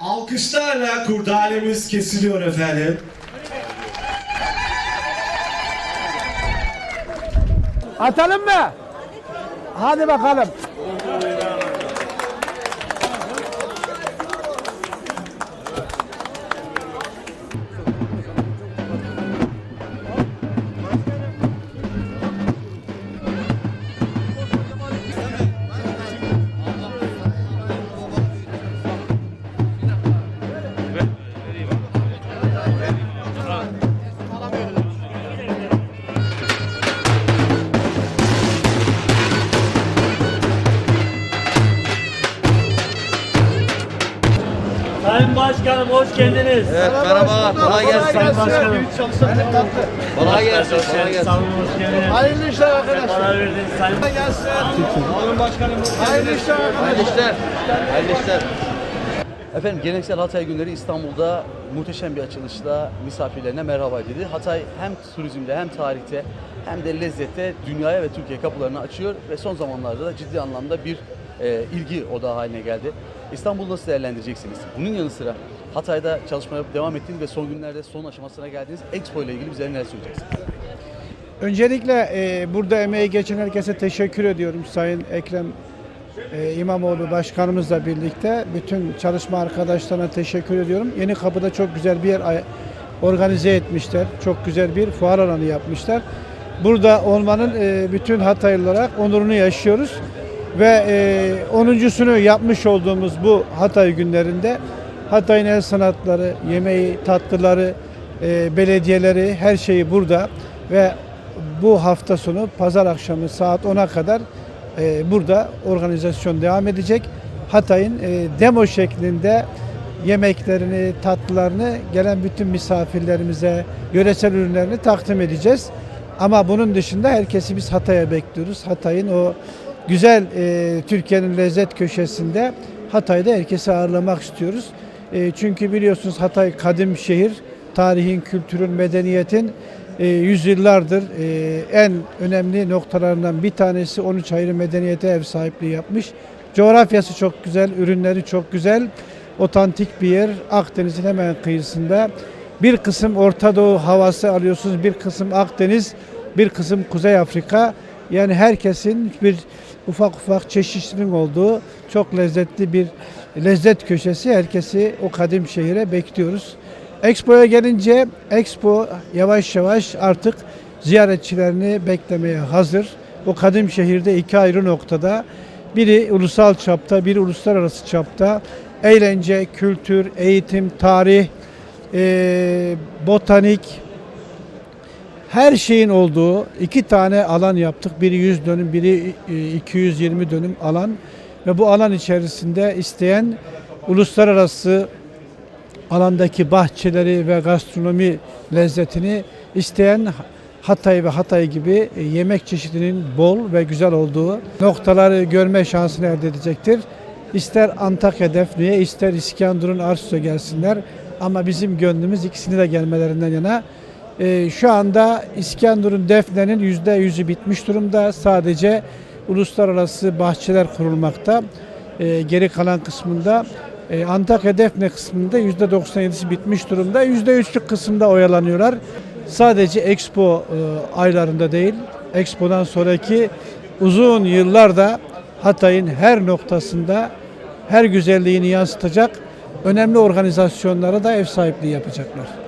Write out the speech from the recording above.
Alkışlarla kurdalemiz kesiliyor efendim. Atalım mı? Hadi bakalım. Başkanım hoş geldiniz. Evet merhaba, kolay gelsin. Sayın Başkanım. Kolay gelsin, kolay gelsin. Sağ olun, hoş geldiniz. Hayırlı işler arkadaşlar. Karar verdiniz Sayın Gelsin. Hayırlı işler arkadaşlar. Hayırlı işler, hayırlı işler. Efendim geleneksel Hatay günleri İstanbul'da muhteşem bir açılışla misafirlerine merhaba dedi. Hatay hem turizmde hem tarihte hem de lezzette dünyaya ve Türkiye kapılarını açıyor ve son zamanlarda da ciddi anlamda bir e, ilgi odağı haline geldi. İstanbul'u nasıl değerlendireceksiniz? Bunun yanı sıra Hatay'da çalışmaya devam ettiğiniz ve son günlerde son aşamasına geldiğiniz Expo ile ilgili bize neler söyleyeceksiniz? Öncelikle e, burada emeği geçen herkese teşekkür ediyorum. Sayın Ekrem e, İmamoğlu Başkanımızla birlikte bütün çalışma arkadaşlarına teşekkür ediyorum. Yeni Kapı'da çok güzel bir yer organize etmişler. Çok güzel bir fuar alanı yapmışlar. Burada olmanın e, bütün Hataylı olarak onurunu yaşıyoruz. Ve e, 10.sunu yapmış olduğumuz bu Hatay günlerinde Hatay'ın el sanatları, yemeği, tatlıları, e, belediyeleri her şeyi burada ve bu hafta sonu pazar akşamı saat 10'a kadar e, burada organizasyon devam edecek. Hatay'ın e, demo şeklinde yemeklerini, tatlılarını gelen bütün misafirlerimize, yöresel ürünlerini takdim edeceğiz. Ama bunun dışında herkesi biz Hatay'a bekliyoruz. Hatay'ın o güzel e, Türkiye'nin lezzet köşesinde Hatay'da herkesi ağırlamak istiyoruz. E, çünkü biliyorsunuz Hatay kadim şehir, tarihin, kültürün, medeniyetin e, yüzyıllardır e, en önemli noktalarından bir tanesi 13 ayrı medeniyete ev sahipliği yapmış. Coğrafyası çok güzel, ürünleri çok güzel. Otantik bir yer. Akdeniz'in hemen kıyısında. Bir kısım Orta Doğu havası alıyorsunuz, bir kısım Akdeniz, bir kısım Kuzey Afrika. Yani herkesin bir ufak ufak çeşitinin olduğu çok lezzetli bir lezzet köşesi. Herkesi o kadim şehire bekliyoruz. Expo'ya gelince Expo yavaş yavaş artık ziyaretçilerini beklemeye hazır. O kadim şehirde iki ayrı noktada biri ulusal çapta, biri uluslararası çapta eğlence, kültür, eğitim, tarih, eee, botanik, her şeyin olduğu iki tane alan yaptık. Biri 100 dönüm, biri e, 220 dönüm alan ve bu alan içerisinde isteyen uluslararası alandaki bahçeleri ve gastronomi lezzetini isteyen Hatay ve Hatay gibi e, yemek çeşidinin bol ve güzel olduğu noktaları görme şansını elde edecektir. İster Antakya Defne'ye ister İskenderun Arsus'a gelsinler ama bizim gönlümüz ikisini de gelmelerinden yana. Ee, şu anda İskenderun Defne'nin yüzde yüzü bitmiş durumda. Sadece uluslararası bahçeler kurulmakta. Ee, geri kalan kısmında e, Antakya Defne kısmında yüzde 97'si bitmiş durumda. Yüzde üçlük kısımda oyalanıyorlar. Sadece Expo e, aylarında değil, Expo'dan sonraki uzun yıllarda Hatay'ın her noktasında her güzelliğini yansıtacak önemli organizasyonlara da ev sahipliği yapacaklar.